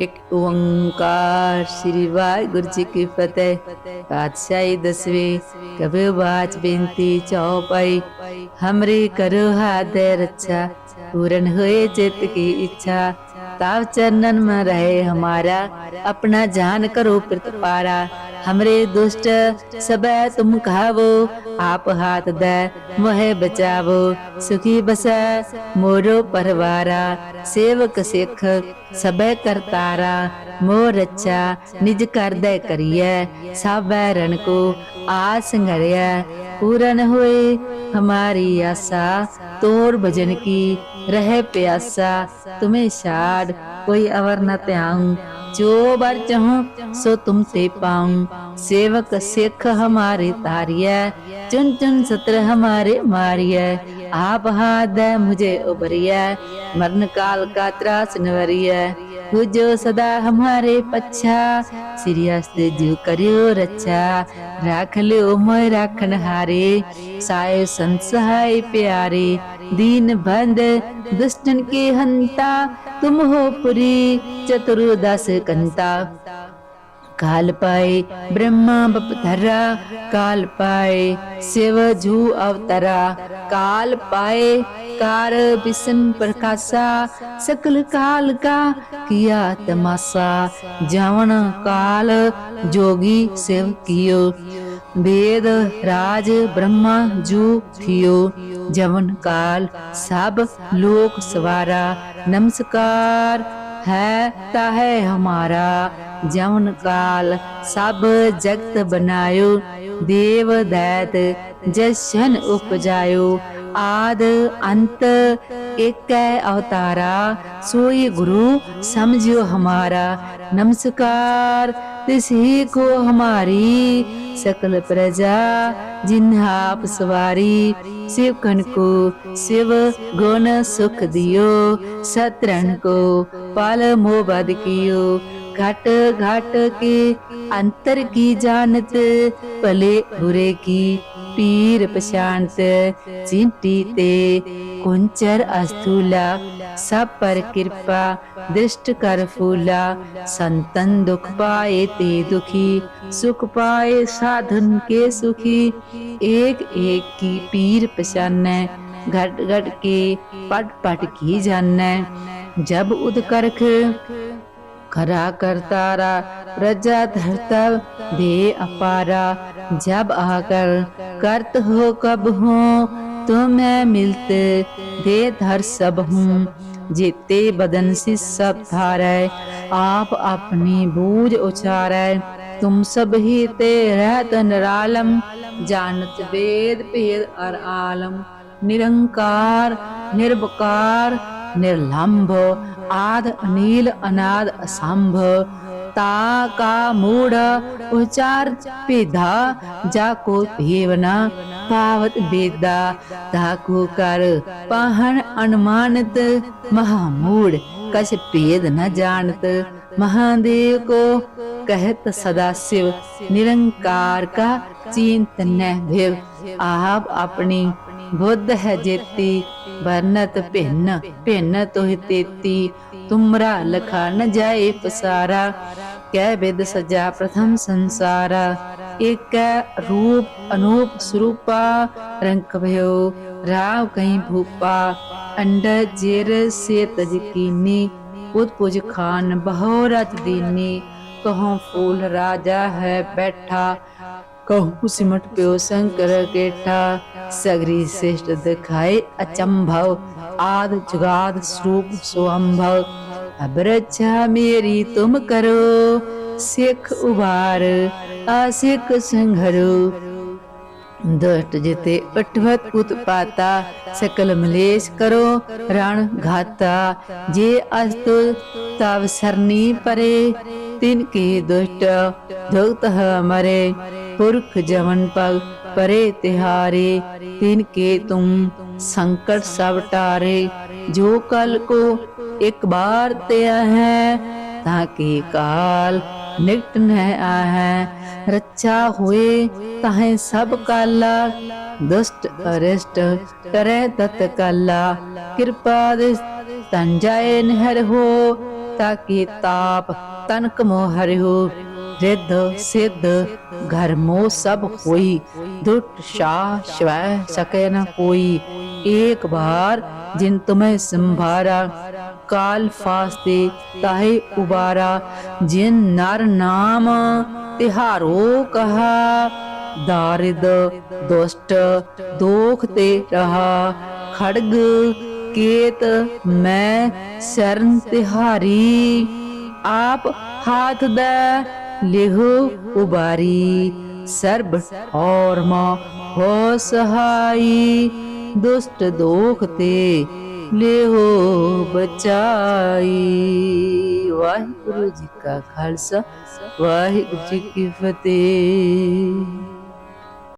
ਇੱਕ ਓੰਕਾਰ ਸ੍ਰੀ ਵਾਹਿਗੁਰੂ ਜੀ ਕੀ ਫਤਿਹ ਪਾਤਸ਼ਾਹੀ ਦਸਵੇਂ ਕਬੇ ਬਾਚ ਬੇਨਤੀ ਚੌਪਾਈ ਹਮਰੀ ਕਰੋ ਹਾਦੇ ਰੱਛਾ ਪੂਰਨ ਹੋਏ ਜਿਤ ਕੀ ਇੱਛਾ ਤਾਵ ਚਰਨਨ ਮ ਰਹੇ ਹਮਾਰਾ ਆਪਣਾ ਜਾਨ ਕਰੋ ਪ੍ਰਤਪਾਰਾ हमरे दुष्ट सब तुम खावो आप हाथ दे मोह बचावो सुखी बस मोरो परवारा सेवक सिख सब करतारा मोर रक्षा निज कर दे करिए सब रण को आ संघरिया पूर्ण हुए हमारी आशा तोर भजन की रहे प्यासा तुम्हें छाड़ कोई अवर न ਜੋ ਬਰ ਚਾਹੂੰ, ਸੋ ਤੁਮ ਤੇ ਪਾਉਂ। ਸੇਵਕ ਸਿੱਖ ਹਮਾਰੇ ਤਾਰਿਐ ਚੁਨ ਚੁਨ ਸਤਰ ਹਮਾਰੇ ਮਾਰਿਐ। ਆਪ ਹਾਦੈ ਮੁਝੇ ਉਬਰਿਐ ਮਰਨ ਕਾਲ ਕਾ ਤਰਾਸ ਨਵਰਿਐ। ਪੂਜੋ ਸਦਾ ਹਮਾਰੇ ਪੱਛਾ, ਸ੍ਰੀ ਅਸਤ ਜੋ ਕਰਿਓ ਰੱਛਾ। ਰਾਖ ਲਿਓ ਮੋਇ ਰਾਖਨ ਹਾਰੇ ਸਾਇ ਸੰਸਹਾਈ ਪਿਆਰੇ। ਦੀਨ ਬੰਦ ਦੁਸ਼ਟਨ ਕੇ ਹੰਤਾ तुम हो पुरी चतुर्दश कंता काल पाए ब्रह्मा बपधरा काल पाए शिव जू अवतरा काल पाए कार बिसन प्रकाशा सकल काल का किया तमाशा जावन काल जोगी शिव कियो ਵੇਦ ਰਾਜ, ਬ੍ਰਹਮਾ, ਜੂ ਥਿਓ, ਜਵਨ ਕਾਲ, ਸਭ ਲੋਕ ਸਵਾਰਾ, ਨਮਸਕਾਰ ਹੈ ਤਾ ਹੈ ਹਮਾਰਾ, ਜਵਨ ਕਾਲ, ਸਭ ਜਗਤ ਬਨਾਇਓ ਦੇਵ ਦੈਤ, ਜਸ਼ਨ ਉਪਜਾਇਓ आद अंत एक अवतारा सोई गुरु समझो हमारा नमस्कार तिसी को हमारी सकल प्रजा जिन्हा आप सवारी शिव कन को शिव गुण सुख दियो सतरण को पाल मोबद कियो घट घट के अंतर की जानत भले बुरे की पीर प्रशांत चिंटी ते, कुंचर अस्थूला सब पर कृपा दृष्ट कर फूला, संतन दुख पाए ते दुखी, सुख पाए साधन के सुखी। एक एक की पीर पशानै, घट घट के पट पट की जानै। जब उदकरख, खरा करतारा प्रजा धरता दे अपारा। जब आकर करत हो कब हो तो मैं मिलते दे धर सब हूँ जेते बदन से सब थारै आप अपनी बूझ उचारै तुम सब ही ते रहत निरालम जानत वेद भेद और आलम निरंकार निर्वकार निर्लंभ आद अनिल अनाद असंभ ता का मूढ़ उचार पेधा जाको भेवना पावत वेदा ताको कर पहन अनुमानित महामूढ़ कछ भेद न जानत महादेव को कहत सदा शिव निरंकार का चिंतन भेव आप अपनी बुद्ध है जेती बरनत भिन्न भिन्न तुह ਕੈ ਬਿਦ ਸਜਾ ਪ੍ਰਥਮ ਸੰਸਾਰ, ਇਕ ਰੂਪ ਅਨੂਪ ਸਰੂਪਾ ਰੰਗ ਭਇਓ ਰਾਵ ਕਹੀਂ ਭੂਪਾ, ਅੰਡ ਜਿਰ ਸੇ ਤਜ ਕੀਨੀ ਉਦ ਪੁਜ ਖਾਨ ਬਹੁ ਰਤ ਦੀਨੀ ਕਹੋ ਫੂਲ ਰਾਜਾ ਹੈ ਬੈਠਾ ਕਹੂ ਸਿਮਟ ਪਿਓ ਸੰਕਰ ਕੇਠਾ, ਸਗਰੀ ਸਿਸ਼ਟ ਦਿਖਾਏ ਅਚੰਭਵ, ਆਦ ਜੁਗਾਦ ਸਰੂਪ ਸੁਅੰਭਵ। ਅਬਰਛਾ ਮੇਰੀ ਤੁਮ ਕਰੋ, ਸਿੱਖ ਉਬਾਰ ਆਸਿਕ ਸੰਘਰੋ। ਦੁਸ਼ਟ ਜਿਤੇ ਅਠਵਤ ਉਤਪਾਤਾ, ਸਕਲ ਮਲੇਸ਼ ਕਰੋ, ਰਣ ਘਾਤਾ। ਜੇ ਅਸਤੁ ਤਵ ਸਰਨੀ ਪਰੇ, ਤਿਨ ਕੀ ਦੁਸ਼ਟ ਦੁਖਤ ਹਮਰੇ ਪੁਰਖ ਜਵਨ ਪਗ ਪਰੇ ਤਿਹਾਰੇ, ਤਿਨ ਕੇ ਤੁਮ ਸੰਕਟ ਸਭ ਟਾਰੇ। ਜੋ ਕਲ ਕੋ ਇੱਕ ਬਾਰ ਤੇ ਆਹੈ, ਤਾਂ ਕਿ ਕਾਲ ਨਿਕਟ ਨਹਿ ਆਹੈ। ਰੱਛਾ ਹੋਏ ਤਾਹੇ ਸਭ ਕਾਲਾ, ਦੁਸ਼ਟ ਅਰਸ਼ਟ ਕਰੈ ਤਤ ਕਾਲਾ। ਕਿਰਪਾ ਦੇ ਤਨ ਜਾਏ ਨਹਿਰ ਹੋ, ਤਾਂ ਕਿ ਤਾਪ ਤਨ ਕਮੋ ਹਰਿਓ। ਰਿੱਧ ਸਿੱਧ ਘਰ ਮੋ ਸਭ ਹੋਈ ਦੁਟ ਸ਼ਾ ਸ਼ਵੈ ਸਕੈ ਨ ਕੋਈ। ਇੱਕ ਬਾਰ ਜਿਨ ਤੁਮੈ ਸੰਭਾਰਾ ਕਾਲ ਫਾਸਤੇ ਤਾਹੇ ਉਬਾਰਾ, ਜਿਨ ਨਰ ਨਾਮ ਤਿਹਾਰੋ ਕਹਾ, ਦਾਰਿਦ ਦੁਸ਼ਟ ਦੋਖ ਤੇ ਰਹਾ, ਖੜਗ ਕੇਤ ਮੈਂ ਸ਼ਰਨ ਤਿਹਾਰੀ, ਆਪ ਹਾਥ ਦਾ ਲਿਹ ਉਬਾਰੀ, ਸਰਬ ਔਰ ਮਾ ਹੋ ਸਹਾਈ, ਦੁਸ਼ਟ ਦੋਖ ਤੇ ਲਿਹੋ ਬਚਾਈ। ਵਾਹਿਗੁਰੂ ਜੀ ਕਾ ਖਾਲਸਾ ਵਾਹਿਗੁਰੂ ਜੀ ਕੀ ਫਤਿਹ।